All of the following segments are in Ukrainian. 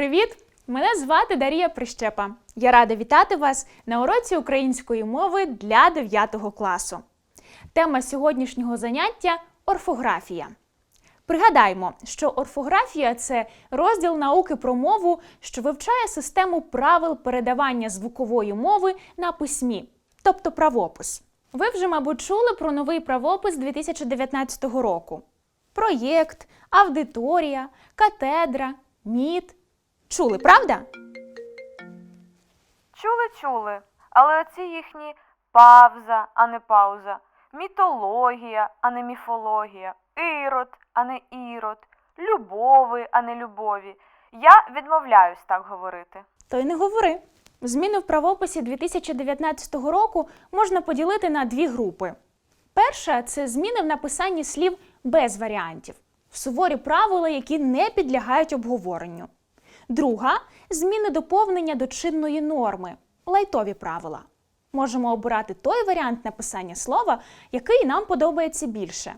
Привіт! Мене звати Дарія Прищепа. Я рада вітати вас на уроці української мови для 9 класу. Тема сьогоднішнього заняття орфографія. Пригадаймо, що орфографія це розділ науки про мову, що вивчає систему правил передавання звукової мови на письмі, тобто правопис. Ви вже, мабуть, чули про новий правопис 2019 року. Проєкт, аудиторія, катедра, МІД. Чули, правда? Чули, чули, але оці їхні павза, а не пауза, мітологія, а не міфологія, ірод, а не ірод, любови, а не любові. Я відмовляюсь так говорити. То й не говори. Зміни в правописі 2019 року можна поділити на дві групи. Перша це зміни в написанні слів без варіантів, суворі правила, які не підлягають обговоренню. Друга зміни доповнення до чинної норми, лайтові правила. Можемо обирати той варіант написання слова, який нам подобається більше.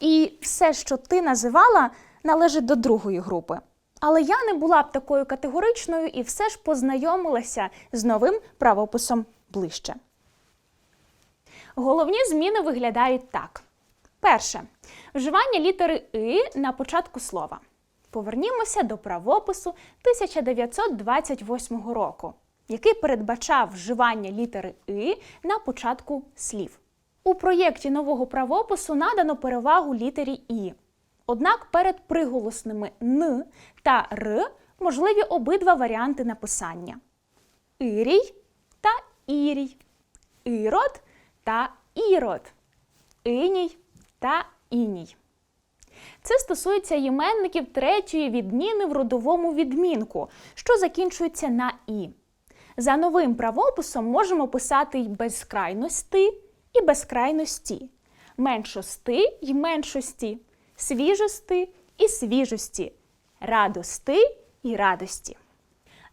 І все, що ти називала, належить до другої групи. Але я не була б такою категоричною і все ж познайомилася з новим правописом ближче. Головні зміни виглядають так: перше вживання літери «и» на початку слова. Повернімося до правопису 1928 року, який передбачав вживання літери «и» на початку слів. У проєкті нового правопису надано перевагу літері І. Однак перед приголосними Н та Р можливі обидва варіанти написання: Ірій та Ірій, Ірод та Ірод, Іній та Іній. Це стосується іменників третьої відміни в родовому відмінку, що закінчується на І. За новим правописом можемо писати й безкрайності і безкрайності, меншости й меншості, свіжости і свіжості, радости й радості.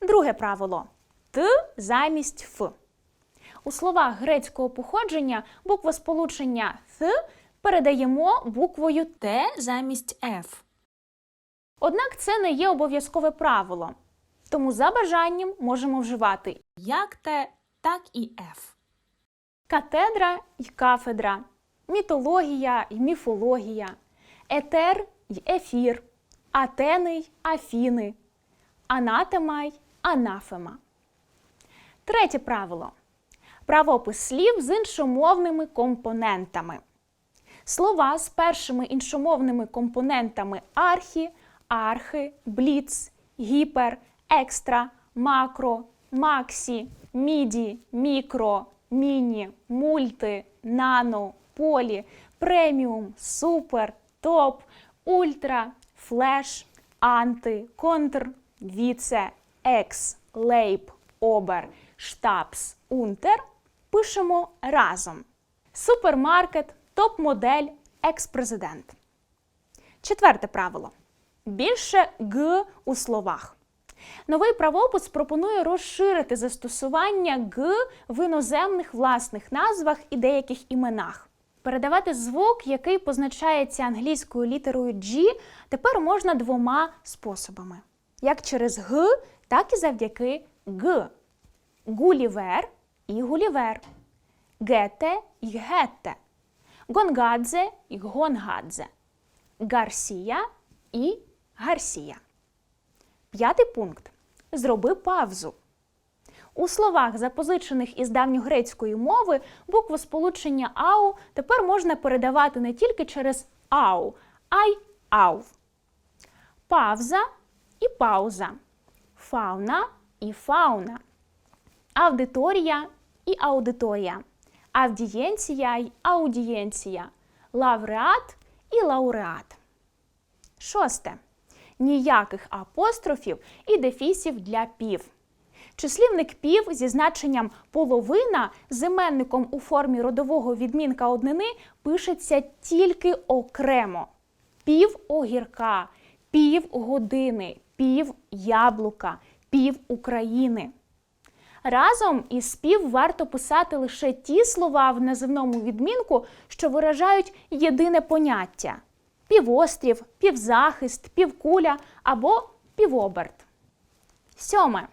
Друге правило Т замість Ф. У словах грецького походження буквосполучення Th передаємо буквою Т замість Ф. Однак це не є обов'язкове правило, тому за бажанням можемо вживати як Т, так і Ф. Катедра й кафедра, мітологія й міфологія, етер й ефір, атени й афіни, анатема й анафема. Третє правило. Правопис слів з іншомовними компонентами. Слова з першими іншомовними компонентами архі, архи, бліц, гіпер, екстра, макро, максі, міді, мікро, міні, мульти, нано, полі, преміум, супер, топ, ультра, флеш, анти, контр, віце, екс, лейб, обер, штабс, унтер пишемо разом. Супермаркет, топ-модель, екс-президент. Четверте правило. Більше г у словах. Новий правопис пропонує розширити застосування г в іноземних власних назвах і деяких іменах. Передавати звук, який позначається англійською літерою G, тепер можна двома способами: як через г, так і завдяки г. Гулівер і гулівер, гете і гетте, гонгадзе і гонгадзе, гарсія і гарсія. П'ятий пункт. Зроби павзу. У словах, запозичених із давньогрецької мови, букву сполучення ау тепер можна передавати не тільки через ау, а й ав. Павза і пауза. Фауна і фауна. Аудиторія і аудиторія. Авдієнція й аудієнція. Лауреат і лауреат. Шосте. Ніяких апострофів і дефісів для пів. Числівник пів зі значенням половина з іменником у формі родового відмінка однини пишеться тільки окремо. Пів огірка, пів години, пів яблука, пів України. Разом із пів варто писати лише ті слова в називному відмінку, що виражають єдине поняття: півострів, півзахист, півкуля або півоберт. Сьоме.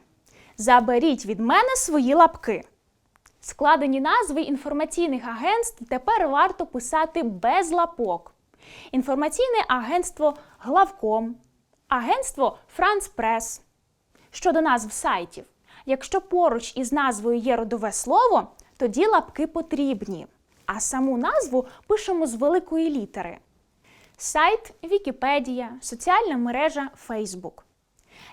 Заберіть від мене свої лапки. Складені назви інформаційних агентств тепер варто писати без лапок. Інформаційне агентство Главком, агентство Франц Прес. Щодо назв сайтів, якщо поруч із назвою є родове слово, тоді лапки потрібні, а саму назву пишемо з великої літери. Сайт Вікіпедія, соціальна мережа Фейсбук.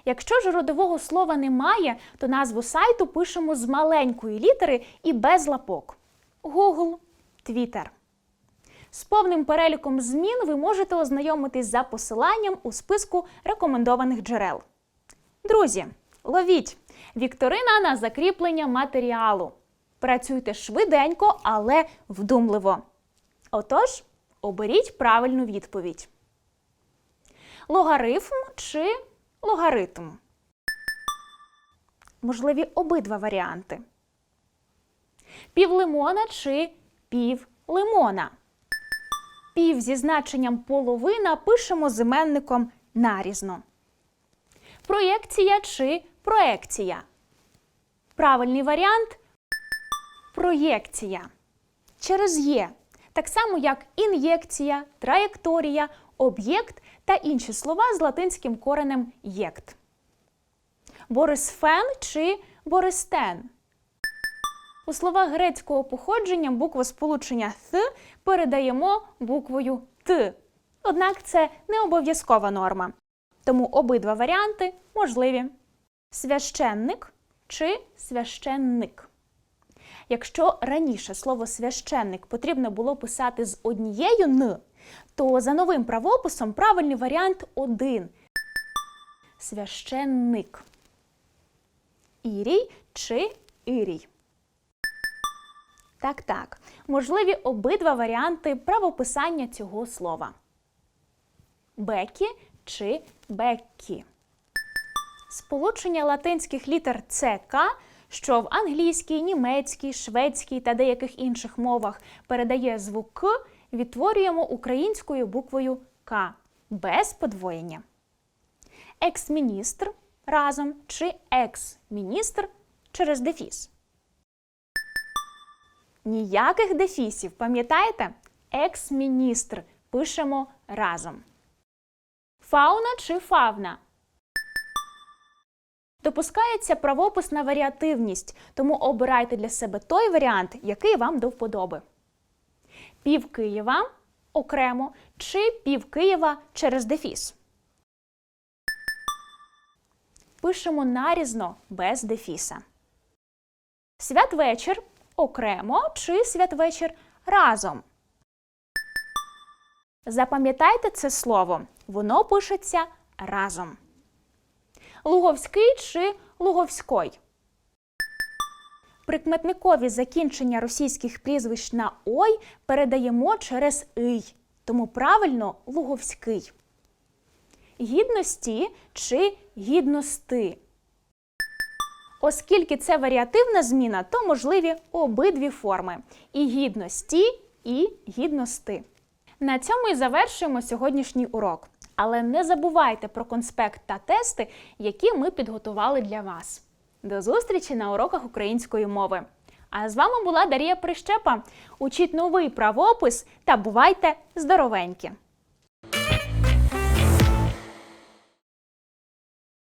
Якщо ж родового слова немає, то назву сайту пишемо з маленької літери і без лапок. Google, Twitter. З повним переліком змін ви можете ознайомитись за посиланням у списку рекомендованих джерел. Друзі, ловіть! Вікторина на закріплення матеріалу. Працюйте швиденько, але вдумливо. Отож, оберіть правильну відповідь. Логарифм чи логаритм? Можливі обидва варіанти. Пів лимона чи пів лимона. Пів зі значенням половина пишемо з іменником нарізно. Проєкція чи проекція. Правильний варіант проєкція. Через є, так само як ін'єкція, траєкторія, об'єкт та інші слова з латинським коренем єкт. Борисфен чи Бористен. У словах грецького походження букву сполучення th передаємо буквою Т. Однак це не обов'язкова норма. Тому обидва варіанти можливі. Священник чи священник. Якщо раніше слово священник потрібно було писати з однією н, то за новим правописом правильний варіант один. Священник. Ірій чи ірій. Так, так. Можливі обидва варіанти правописання цього слова. Бекі чи Беккі. Сполучення латинських літер ЦК, що в англійській, німецькій, шведській та деяких інших мовах передає звук К, відтворюємо українською буквою К без подвоєння. Екс-міністр разом чи екс-міністр через дефіс. Ніяких дефісів, пам'ятаєте? Екс-міністр пишемо разом. Фауна чи фавна? Допускається правопис на варіативність, тому обирайте для себе той варіант, який вам до вподоби. Пів Києва окремо чи пів Києва через дефіс. Пишемо нарізно без дефіса. Святвечір окремо чи святвечір разом. Запам'ятайте це слово. Воно пишеться разом. Луговський чи Луговськой. Прикметникові закінчення російських прізвищ на ой передаємо через ий, тому правильно Луговський. Гідності чи гідности. Оскільки це варіативна зміна, то можливі обидві форми і гідності, і гідности. На цьому і завершуємо сьогоднішній урок. Але не забувайте про конспект та тести, які ми підготували для вас. До зустрічі на уроках української мови. А з вами була Дарія Прищепа. Учіть новий правопис та бувайте здоровенькі!